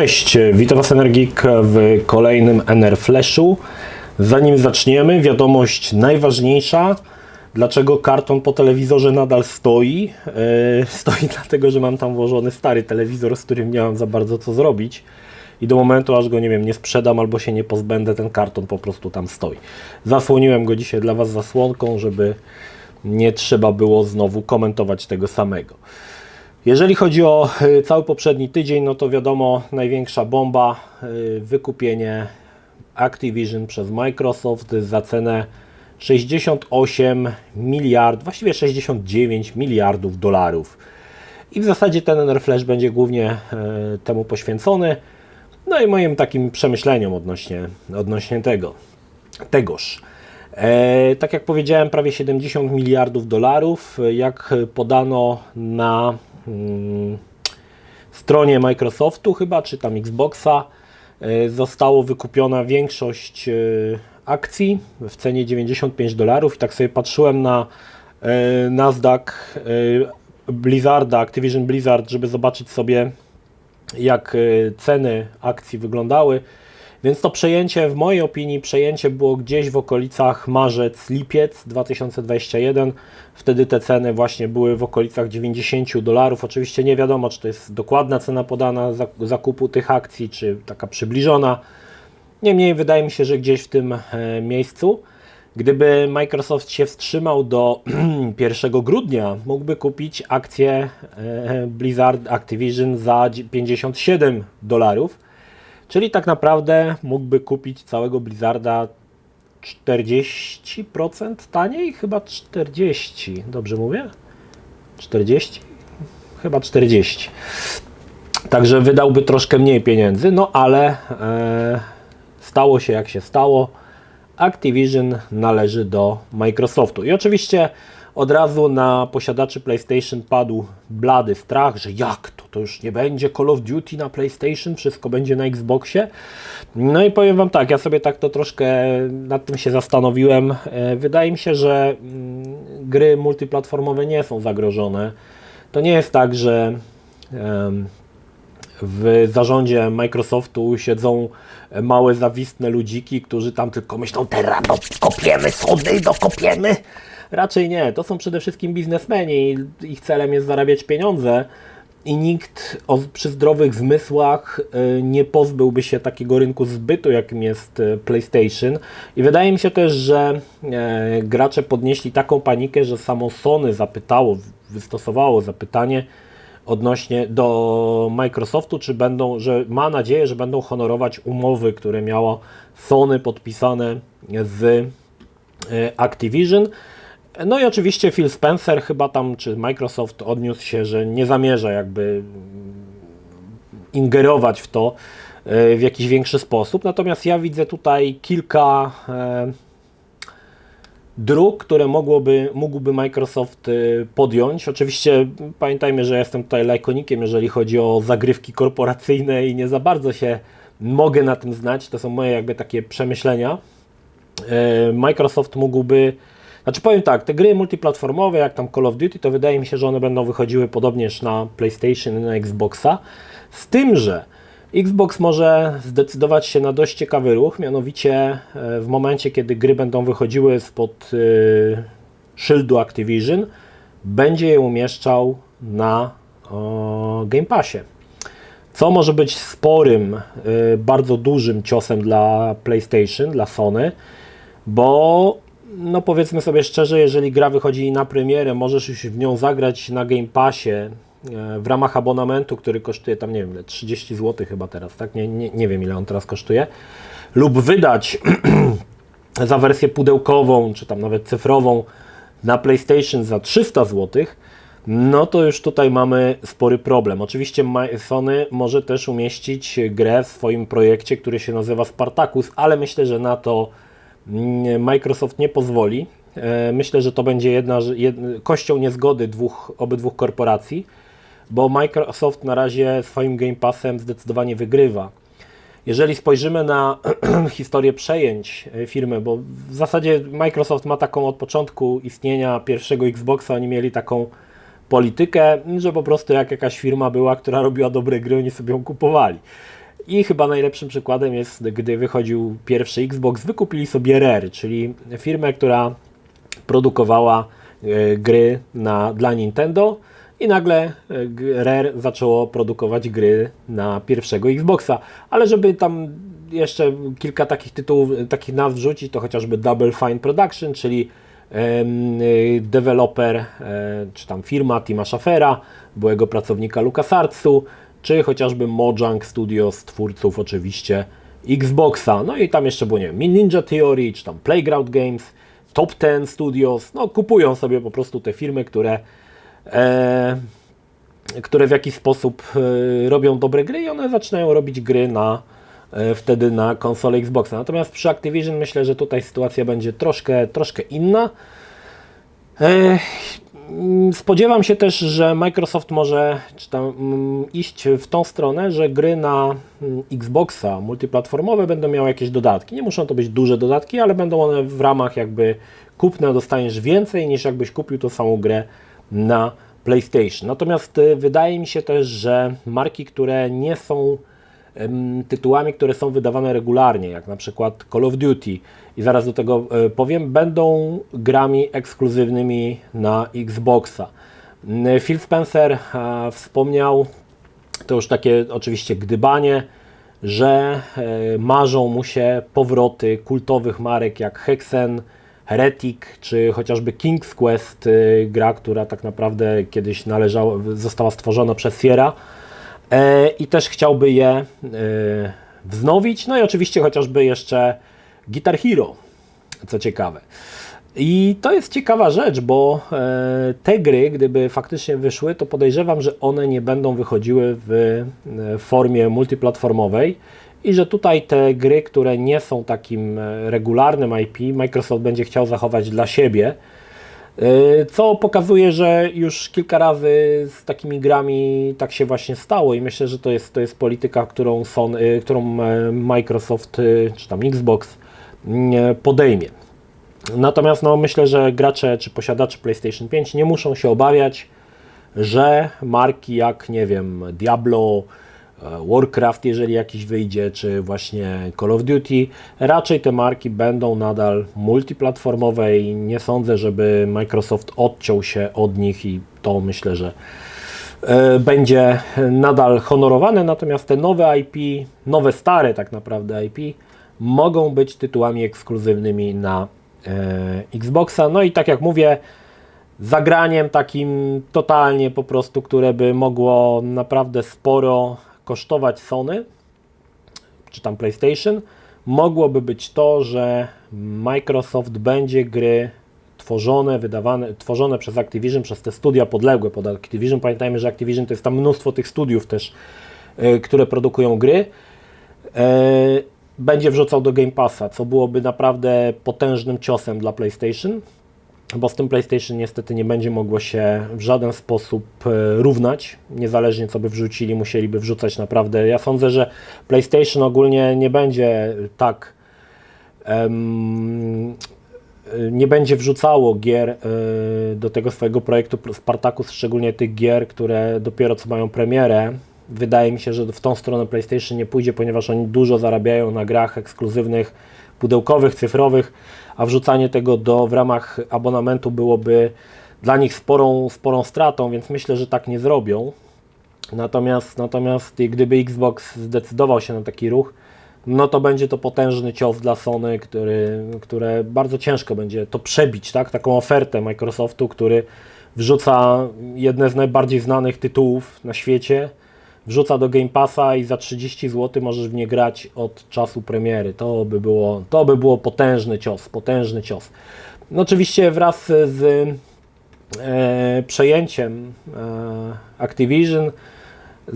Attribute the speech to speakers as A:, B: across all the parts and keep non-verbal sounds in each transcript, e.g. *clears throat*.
A: Cześć, witam Was Energik w kolejnym NR Flashu. Zanim zaczniemy, wiadomość najważniejsza. Dlaczego karton po telewizorze nadal stoi? E, stoi *laughs* dlatego, że mam tam włożony stary telewizor, z którym nie mam za bardzo co zrobić. I do momentu, aż go nie wiem, nie sprzedam albo się nie pozbędę, ten karton po prostu tam stoi. Zasłoniłem go dzisiaj dla Was zasłonką, żeby nie trzeba było znowu komentować tego samego. Jeżeli chodzi o y, cały poprzedni tydzień, no to wiadomo, największa bomba, y, wykupienie Activision przez Microsoft za cenę 68 miliardów, właściwie 69 miliardów dolarów. I w zasadzie ten NR Flash będzie głównie y, temu poświęcony. No i moim takim przemyśleniom odnośnie, odnośnie tego, tegoż. E, tak jak powiedziałem, prawie 70 miliardów dolarów. Jak podano na stronie Microsoftu, chyba czy tam Xboxa, e, zostało wykupiona większość e, akcji w cenie 95 dolarów. I tak sobie patrzyłem na e, Nasdaq Blizzarda, Activision Blizzard, żeby zobaczyć sobie, jak ceny akcji wyglądały. Więc to przejęcie, w mojej opinii, przejęcie było gdzieś w okolicach marzec, lipiec 2021. Wtedy te ceny właśnie były w okolicach 90 dolarów. Oczywiście nie wiadomo, czy to jest dokładna cena podana zakupu tych akcji, czy taka przybliżona. Niemniej wydaje mi się, że gdzieś w tym e, miejscu. Gdyby Microsoft się wstrzymał do *clears throat* 1 grudnia, mógłby kupić akcję e, Blizzard Activision za 57 dolarów Czyli tak naprawdę mógłby kupić całego Blizzarda 40% taniej? Chyba 40. Dobrze mówię? 40? Chyba 40. Także wydałby troszkę mniej pieniędzy, no ale e, stało się jak się stało. Activision należy do Microsoftu. I oczywiście od razu na posiadaczy PlayStation padł blady strach, że jak to, to już nie będzie Call of Duty na PlayStation, wszystko będzie na Xboxie. No i powiem Wam tak, ja sobie tak to troszkę nad tym się zastanowiłem. E, wydaje mi się, że mm, gry multiplatformowe nie są zagrożone. To nie jest tak, że w zarządzie Microsoftu siedzą małe, zawistne ludziki, którzy tam tylko myślą, teraz dokopiemy Sony, dokopiemy. Raczej nie. To są przede wszystkim biznesmeni. Ich celem jest zarabiać pieniądze i nikt o, przy zdrowych zmysłach y, nie pozbyłby się takiego rynku zbytu, jakim jest y, PlayStation. I wydaje mi się też, że e, gracze podnieśli taką panikę, że samo Sony zapytało, wystosowało zapytanie odnośnie do Microsoftu, czy będą, że ma nadzieję, że będą honorować umowy, które miało Sony podpisane z e, Activision. No i oczywiście Phil Spencer chyba tam, czy Microsoft odniósł się, że nie zamierza jakby ingerować w to e, w jakiś większy sposób. Natomiast ja widzę tutaj kilka e, dróg, które mogłoby, mógłby Microsoft e, podjąć. Oczywiście pamiętajmy, że jestem tutaj lajkonikiem, jeżeli chodzi o zagrywki korporacyjne i nie za bardzo się mogę na tym znać. To są moje jakby takie przemyślenia. Microsoft mógłby znaczy powiem tak, te gry multiplatformowe, jak tam Call of Duty, to wydaje mi się, że one będą wychodziły podobnież na PlayStation i na Xboxa. Z tym, że Xbox może zdecydować się na dość ciekawy ruch, mianowicie e, w momencie, kiedy gry będą wychodziły spod yy, szyldu Activision, będzie je umieszczał na o, Game Passie. Co może być sporym, yy, bardzo dużym ciosem dla PlayStation, dla Sony, bo no powiedzmy sobie szczerze, jeżeli gra wychodzi na premierę, możesz już w nią zagrać na Game Passie w ramach abonamentu, który kosztuje tam, nie wiem, 30 zł chyba teraz, tak? Nie, nie, nie wiem ile on teraz kosztuje. Lub wydać *clears throat* za wersję pudełkową, czy tam nawet cyfrową na PlayStation za 300 zł, no to już tutaj mamy spory problem. Oczywiście Sony może też umieścić grę w swoim projekcie, który się nazywa Spartacus, ale myślę, że na to Microsoft nie pozwoli. E, myślę, że to będzie jedna, kością niezgody dwóch, obydwu korporacji, bo Microsoft na razie swoim Game Passem zdecydowanie wygrywa. Jeżeli spojrzymy na *clears throat* historię przejęć e, firmy, bo w zasadzie Microsoft ma taką od początku istnienia pierwszego Xboxa, oni mieli taką politykę, że po prostu jak jakaś firma była, która robiła dobre gry, oni sobie ją kupowali. I chyba najlepszym przykładem jest, gdy wychodził pierwszy Xbox, wykupili sobie Rare, czyli firmę, która produkowała e, gry na, dla Nintendo i nagle e, Rare zaczęło produkować gry na pierwszego Xboxa. Ale żeby tam jeszcze kilka takich tytułów, takich nazw wrzucić, to chociażby Double Fine Production, czyli y, deweloper, e, czy tam firma Tima Schafera, byłego pracownika LucasArtsu, czy chociażby Mojang Studios, twórców oczywiście Xboxa. No i tam jeszcze było, nie wiem, Ninja Theory, czy tam Playground Games, Top Ten Studios. No kupują sobie po prostu te firmy, które e, które w jakiś sposób e, robią dobre gry i one zaczynają robić gry na e, wtedy na konsolę Xboxa. Natomiast przy Activision myślę, że tutaj sytuacja będzie troszkę, troszkę inna. E, Spodziewam się też, że Microsoft może mm, iść w tą stronę, że gry na mm, Xboxa multiplatformowe będą miały jakieś dodatki. Nie muszą to być duże dodatki, ale będą one w ramach jakby kupna dostaniesz więcej niż jakbyś kupił tą samą grę na PlayStation. Natomiast y, wydaje mi się też, że marki, które nie są tytułami, które są wydawane regularnie, jak na przykład Call of Duty i zaraz do tego e, powiem, będą grami ekskluzywnymi na Xboxa. Phil Spencer wspomniał, to już takie oczywiście gdybanie, że e, marzą mu się powroty kultowych marek jak Hexen, Heretic, czy chociażby King's Quest, e, gra, która tak naprawdę kiedyś należała, została stworzona przez Sierra e, i też chciałby je e, wznowić, no i oczywiście chociażby jeszcze Guitar Hero, co ciekawe. I to jest ciekawa rzecz, bo e, te gry, gdyby faktycznie wyszły, to podejrzewam, że one nie będą wychodziły w e, formie multiplatformowej i że tutaj te gry, które nie są takim e, regularnym IP, Microsoft będzie chciał zachować dla siebie. E, Co pokazuje, że już kilka razy z takimi grami tak się właśnie stało i myślę, że to jest, to jest polityka, którą, Sony, którą e, Microsoft e, czy tam Xbox mm, podejmie. Natomiast no, myślę, że gracze czy posiadacze PlayStation 5 nie muszą się obawiać, że marki jak, nie wiem, Diablo, Warcraft, jeżeli jakiś wyjdzie, czy właśnie Call of Duty, raczej te marki będą nadal multiplatformowe i nie sądzę, żeby Microsoft odciął się od nich i to myślę, że e, będzie nadal honorowane, natomiast te nowe IP, nowe stare tak naprawdę IP, mogą być tytułami ekskluzywnymi na e, Xboxa. No i tak jak mówię, zagraniem takim totalnie po prostu, które by mogło naprawdę sporo kosztować Sony, czy tam PlayStation, mogłoby być to, że Microsoft będzie gry tworzone, wydawane, tworzone przez Activision, przez te studia podległe pod Activision. Pamiętajmy, że Activision to jest tam mnóstwo tych studiów też, e, które produkują gry. E, będzie wrzucał do Game Passa, co byłoby naprawdę potężnym ciosem dla PlayStation, bo z tym PlayStation niestety nie będzie mogło się w żaden sposób e, równać, niezależnie co by wrzucili, musieliby wrzucać naprawdę. Ja sądzę, że PlayStation ogólnie nie będzie tak em, nie będzie wrzucało gier e, do tego swojego projektu Spartacus, szczególnie tych gier, które dopiero co mają premierę. Wydaje mi się, że w tą stronę PlayStation nie pójdzie, ponieważ oni dużo zarabiają na grach ekskluzywnych, pudełkowych, cyfrowych, a wrzucanie tego do, w ramach abonamentu byłoby dla nich sporą, sporą stratą, więc myślę, że tak nie zrobią. Natomiast, natomiast gdyby Xbox zdecydował się na taki ruch, no to będzie to potężny cios dla Sony, który, które bardzo ciężko będzie to przebić, tak? Taką ofertę Microsoftu, który wrzuca jedne z najbardziej znanych tytułów na świecie, wrzuca do Game Passa i za 30 zł możesz w nie grać od czasu premiery. To by było, to by było potężny cios, potężny cios. No oczywiście wraz z e, przejęciem e, Activision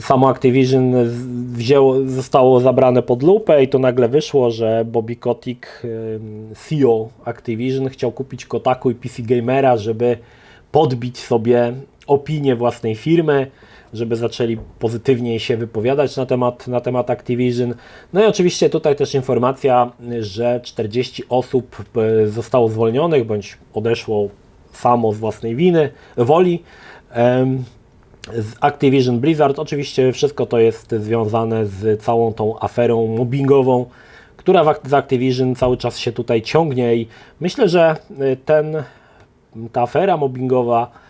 A: samo Activision wzięło, zostało zabrane pod lupę i to nagle wyszło, że Bobby Kotick, ym, CEO Activision, chciał kupić Kotaku i PC Gamera, żeby podbić sobie opinię własnej firmy, żeby zaczęli pozytywniej się wypowiadać na temat, na temat Activision. No i oczywiście tutaj też informacja, że 40 osób e, zostało zwolnionych bądź odeszło samo z własnej winy, woli. Z Activision Blizzard. Oczywiście wszystko to jest związane z całą tą aferą mobbingową, która z Activision cały czas się tutaj ciągnie i myślę, że y, ten, ta afera mobbingowa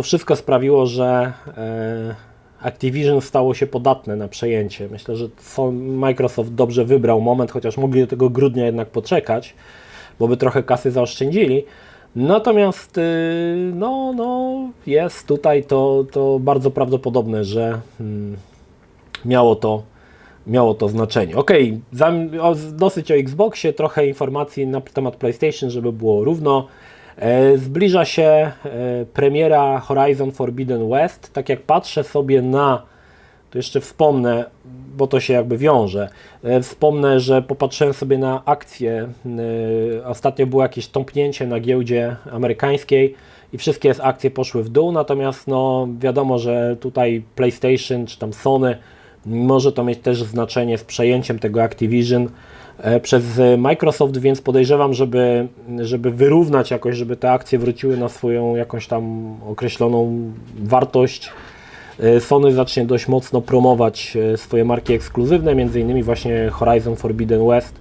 A: to wszystko sprawiło, że e, Activision stało się podatne na przejęcie. Myślę, że Microsoft dobrze wybrał moment, chociaż mogli do tego grudnia jednak poczekać, bo by trochę kasy zaoszczędzili. Natomiast y, no, no, jest tutaj to, to bardzo prawdopodobne, że mm, miało to, miało to znaczenie. Ok, dosyć o Xboxie, trochę informacji na temat PlayStation, żeby było równo. E, Zbliża się e, premiera Horizon Forbidden West. Tak jak patrzę sobie na, to jeszcze wspomnę, bo to się jakby wiąże. E, Wspomnę, że popatrzyłem sobie na akcje. Ostatnio było jakieś tąpnięcie na giełdzie amerykańskiej i wszystkie akcje poszły w dół, natomiast no wiadomo, że tutaj PlayStation czy tam Sony może to mieć też znaczenie z przejęciem tego Activision przez e, Microsoft, więc podejrzewam, żeby, żeby wyrównać jakoś, żeby te akcje wróciły na swoją jakąś tam określoną wartość. e, Sony zacznie dość mocno promować e, swoje marki ekskluzywne, między innymi właśnie Horizon Forbidden West.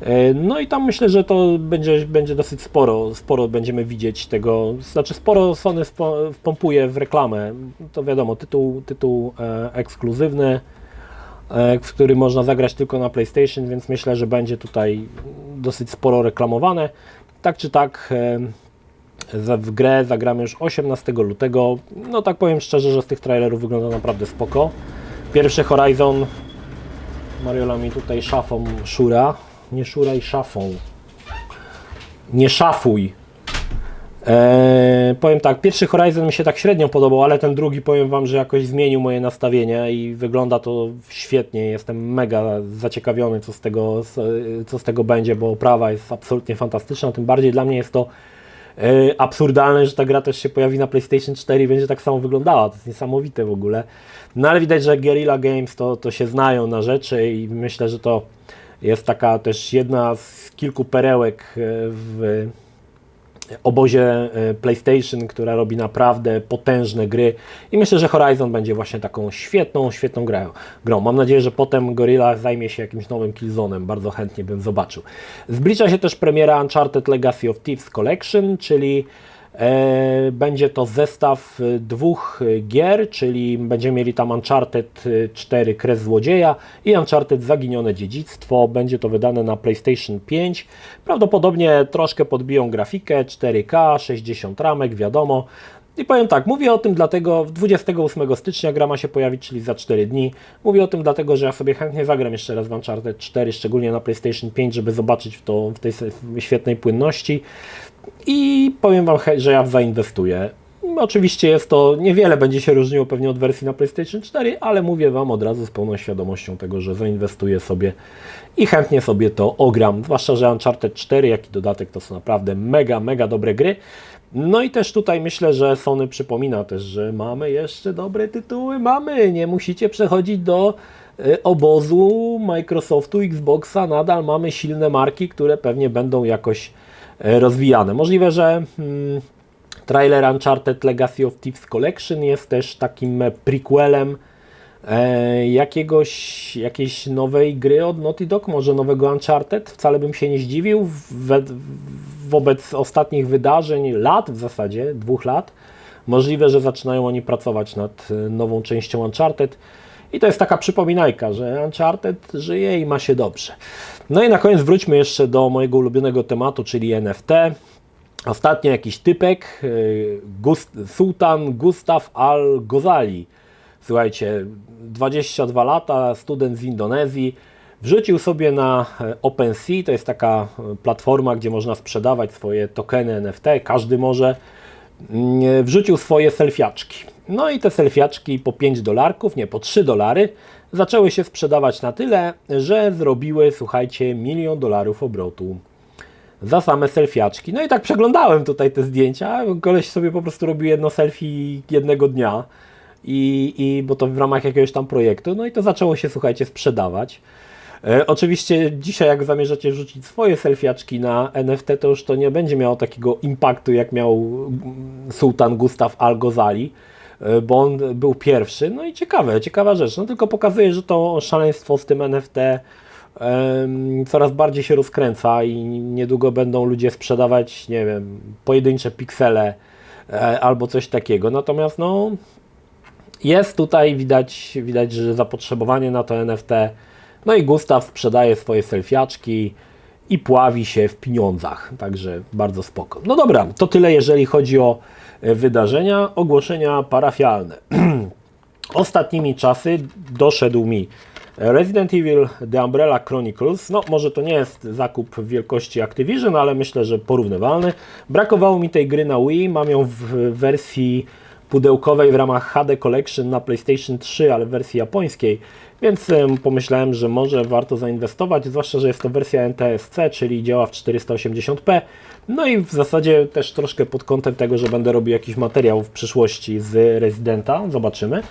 A: E, No i tam myślę, że to będzie, będzie dosyć sporo, sporo będziemy widzieć tego, znaczy sporo Sony wpo- wpompuje w reklamę, to wiadomo, tytuł, tytuł e, ekskluzywny, e, w który można zagrać tylko na PlayStation, więc myślę, że będzie tutaj dosyć sporo reklamowane. Tak czy tak, e, w grę zagramy już 18 lutego. No tak powiem szczerze, że z tych trailerów wygląda naprawdę spoko. Pierwszy Horizon, Mariola mi tutaj szafą szura, nie szuraj szafą. Nie szafuj. Eee, powiem tak, pierwszy Horizon mi się tak średnio podobał, ale ten drugi powiem Wam, że jakoś zmienił moje nastawienie i wygląda to świetnie. Jestem mega zaciekawiony, co z tego, co z tego będzie, bo oprawa jest absolutnie fantastyczna. Tym bardziej dla mnie jest to e, absurdalne, że ta gra też się pojawi na PlayStation 4 i będzie tak samo wyglądała. To jest niesamowite w ogóle. No ale widać, że Guerrilla Games to, to się znają na rzeczy i myślę, że to jest taka też jedna z kilku perełek e, w obozie e, PlayStation, która robi naprawdę potężne gry i myślę, że Horizon będzie właśnie taką świetną, świetną grą. Mam nadzieję, że potem Gorilla zajmie się jakimś nowym Killzone'em, bardzo chętnie bym zobaczył. Zbliża się też premiera Uncharted Legacy of Thieves Collection, czyli będzie to zestaw e, dwóch e, gier, czyli będziemy mieli tam Uncharted e, 4 Kres Złodzieja i Uncharted Zaginione Dziedzictwo. Będzie to wydane na PlayStation 5. Prawdopodobnie troszkę podbiją grafikę 4K, 60 ramek, wiadomo. I powiem tak, mówię o tym dlatego, 28 stycznia gra ma się pojawić, czyli za 4 dni. Mówię o tym dlatego, że ja sobie chętnie zagram jeszcze raz w Uncharted 4, szczególnie na PlayStation 5, żeby zobaczyć w, to, w tej świetnej płynności. I powiem Wam, że ja zainwestuję. Oczywiście jest to, niewiele będzie się różniło pewnie od wersji na PlayStation 4, ale mówię Wam od razu z pełną świadomością tego, że zainwestuję sobie i chętnie sobie to ogram. Zwłaszcza, że Uncharted 4, jak i dodatek to są naprawdę mega, mega dobre gry. No i też tutaj myślę, że Sony przypomina też, że mamy jeszcze dobre tytuły, mamy, nie musicie przechodzić do e, obozu Microsoftu, Xboxa, nadal mamy silne marki, które pewnie będą jakoś rozwijane. Możliwe, że hmm, trailer Uncharted Legacy of Thieves Collection jest też takim e, prequelem e, jakiegoś, jakiejś nowej gry od Naughty Dog, może nowego Uncharted. Wcale bym się nie zdziwił we, wobec ostatnich wydarzeń, lat w zasadzie, dwóch lat. Możliwe, że zaczynają oni pracować nad e, nową częścią Uncharted. I to jest taka przypominajka, że Uncharted żyje i ma się dobrze. No i na koniec wróćmy jeszcze do mojego ulubionego tematu, czyli NFT. Ostatnio jakiś typek, y, Gust Sultan Gustav Al-Ghazali, słuchajcie, 22 lata, student z Indonezji, wrzucił sobie na e, OpenSea, to jest taka e, platforma, gdzie można sprzedawać swoje tokeny NFT, każdy może, mm, wrzucił swoje selfiaczki. No i te selfiaczki po 5 dolarków, nie, po 3 dolary, zaczęły się sprzedawać na tyle, że zrobiły, słuchajcie, milion dolarów obrotu za same selfiaczki. No i tak przeglądałem tutaj te zdjęcia. Koleś sobie po prostu robił jedno selfie jednego dnia. I, i bo to w ramach jakiegoś tam projektu. No i to zaczęło się, słuchajcie, sprzedawać. E, oczywiście dzisiaj jak zamierzacie wrzucić swoje selfiaczki na NFT, to już to nie będzie miało takiego impaktu, jak miał mm, Sultan Gustav Al-Ghazali, bo on był pierwszy. No i ciekawe, ciekawa rzecz. No tylko pokazuje, że to szaleństwo z tym NFT coraz bardziej się rozkręca i niedługo będą ludzie sprzedawać, nie wiem, pojedyncze piksele e, albo coś takiego. Natomiast no, jest tutaj widać, widać, że zapotrzebowanie na to NFT. No i Gustaw sprzedaje swoje selfiaczki i pławi się w pieniądzach, także bardzo spoko. No dobra, to tyle jeżeli chodzi o e, wydarzenia, ogłoszenia parafialne. *clears throat* Ostatnimi czasy doszedł mi Resident Evil The Umbrella Chronicles. No, może to nie jest zakup wielkości Activision, ale myślę, że porównywalny. Brakowało mi tej gry na Wii, mam ją w wersji pudełkowej w ramach HD Collection na PlayStation 3, ale w wersji japońskiej, więc em, pomyślałem, że może warto zainwestować, zwłaszcza, że jest to wersja NTSC, czyli działa w 480p. No i w zasadzie też troszkę pod kątem tego, że będę robił jakiś materiał w przyszłości z Residenta, zobaczymy.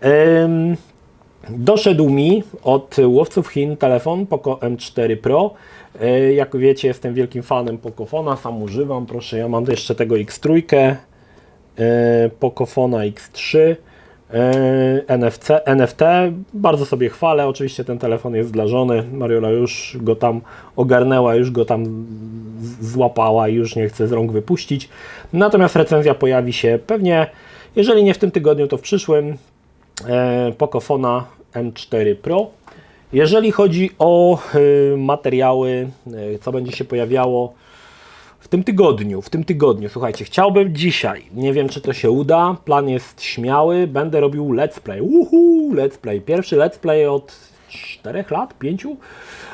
A: Em, Doszedł mi od łowców Chin telefon Poco M4 Pro. E, Jak wiecie, jestem wielkim fanem Pocofona, sam używam. Proszę, ja mam jeszcze tego X3, e, Pocofona X3, e, NFC, NFT. Bardzo sobie chwalę. Oczywiście ten telefon jest dla żony. Mariola już go tam ogarnęła, już go tam złapała i już nie chce z rąk wypuścić. Natomiast recenzja pojawi się pewnie, jeżeli nie w tym tygodniu, to w przyszłym e, Pocofona M4 Pro. Jeżeli chodzi o e, materiały, e, co będzie się pojawiało w tym tygodniu, w tym tygodniu, słuchajcie, chciałbym dzisiaj, nie wiem czy to się uda, plan jest śmiały, będę robił let's play, uhu, let's play, pierwszy let's play od 4 lat, 5,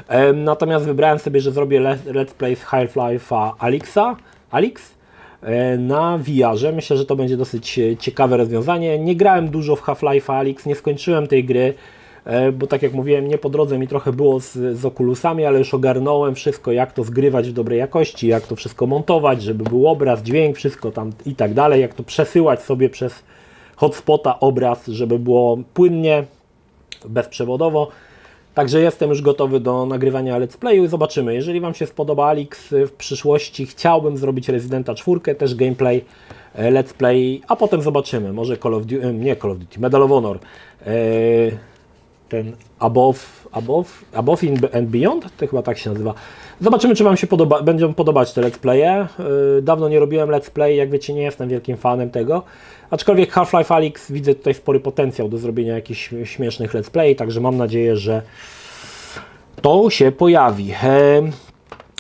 A: e, natomiast wybrałem sobie, że zrobię le- let's play z Half-Life'a Alixa, Alix, e, na VR-ze. Myślę, że to będzie dosyć e, ciekawe rozwiązanie. Nie grałem dużo w Half-Life Alyx, nie skończyłem tej gry, bo tak jak mówiłem, nie po drodze mi trochę było z, z Oculusami, ale już ogarnąłem wszystko, jak to zgrywać w dobrej jakości, jak to wszystko montować, żeby był obraz, dźwięk, wszystko tam i tak dalej, jak to przesyłać sobie przez hotspota obraz, żeby było płynnie, bezprzewodowo. Także jestem już gotowy do nagrywania let's playu i zobaczymy. Jeżeli Wam się spodoba Alix w przyszłości, chciałbym zrobić Residenta 4, też gameplay, e, let's play, a potem zobaczymy. Może Call of Duty, nie Call of Duty, Medal of Honor, e, ten Above, Above, Above and Beyond, to chyba tak się nazywa. Zobaczymy, czy Wam się podoba, będą podobać te let's playe. Yy, Dawno nie robiłem let's play, jak wiecie, nie jestem wielkim fanem tego. Aczkolwiek Half-Life Alyx widzę tutaj spory potencjał do zrobienia jakichś śmiesznych let's play, także mam nadzieję, że to się pojawi. Em,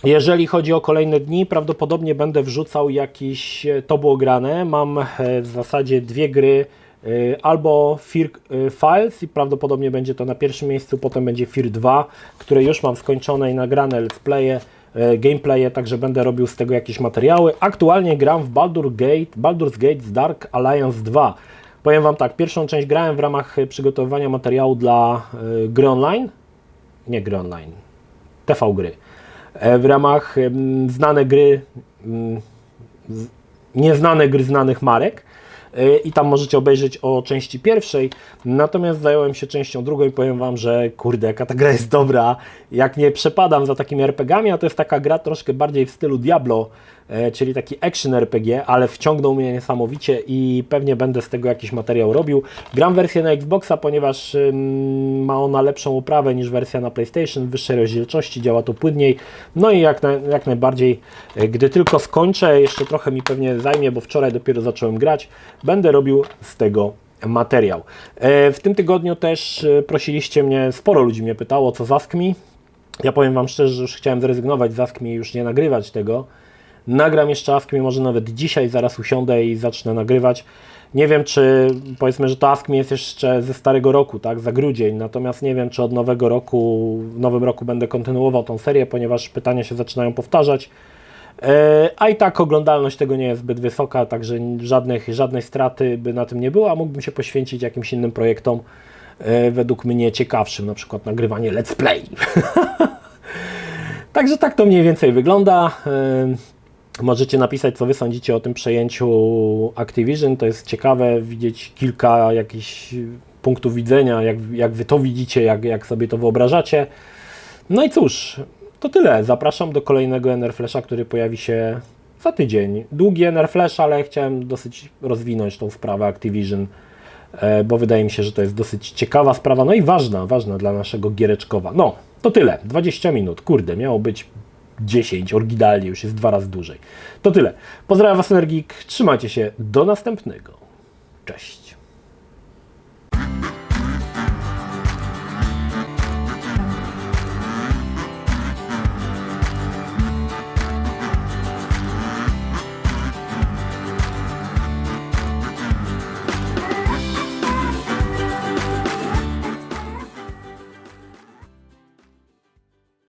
A: Jeżeli chodzi o kolejne dni, prawdopodobnie będę wrzucał jakiś, e, to było grane, mam e, w zasadzie dwie gry, albo Fear e, Files i prawdopodobnie będzie to na pierwszym miejscu, potem będzie Fear 2, które już mam skończone i nagrane let's playe, e, gameplaye, także będę robił z tego jakieś materiały. Aktualnie gram w Baldur Gate, Baldur's Gate Dark Alliance 2. Powiem Wam tak, pierwszą część grałem w ramach przygotowywania materiału dla gry online, nie gry online, TV gry. E, W ramach znane gry, nieznane gry znanych marek. E, I tam możecie obejrzeć o części pierwszej. Natomiast zająłem się częścią drugą i powiem Wam, że kurde, jaka ta gra jest dobra. Jak nie przepadam za takimi RPGami, a to jest taka gra troszkę bardziej w stylu Diablo, czyli taki action RPG, ale wciągnął mnie niesamowicie i pewnie będę z tego jakiś materiał robił. Gram wersję na Xboxa, ponieważ ma ona lepszą oprawę niż wersja na PlayStation, wyższej rozdzielczości, działa to płynniej. No i jak, na, jak najbardziej, e, gdy tylko skończę, jeszcze trochę mi pewnie zajmie, bo wczoraj dopiero zacząłem grać, będę robił z tego materiał. E, W tym tygodniu też e, prosiliście mnie, sporo ludzi mnie pytało, co z Askmi. Ja powiem Wam szczerze, że już chciałem zrezygnować z Askmi i już nie nagrywać tego. Nagram jeszcze Askmi, może nawet dzisiaj, zaraz usiądę i zacznę nagrywać. Nie wiem, czy powiedzmy, że to Askmi jest jeszcze ze starego roku, tak, za grudzień, natomiast nie wiem, czy od nowego roku, w nowym roku będę kontynuował tą serię, ponieważ pytania się zaczynają powtarzać. E, A i tak oglądalność tego nie jest zbyt wysoka, także żadnych, żadnej straty by na tym nie było, a mógłbym się poświęcić jakimś innym projektom, e, według mnie ciekawszym, na przykład nagrywanie let's play. *laughs* Także tak to mniej więcej wygląda. Możecie napisać, co Wy sądzicie o tym przejęciu Activision. To jest ciekawe widzieć kilka jakichś punktów widzenia, jak, jak Wy to widzicie, jak, jak sobie to wyobrażacie. No i cóż, to tyle. Zapraszam do kolejnego Enerflesha, który pojawi się za tydzień. Długi Enerflash, ale chciałem dosyć rozwinąć tą sprawę Activision, e, bo wydaje mi się, że to jest dosyć ciekawa sprawa, no i ważna, ważna dla naszego Giereczkowa. No, to tyle. 20 minut. Kurde, miało być 10, oryginalnie już jest dwa razy dłużej. To tyle. Pozdrawiam Was, Energik. Trzymajcie się. Do następnego. Cześć.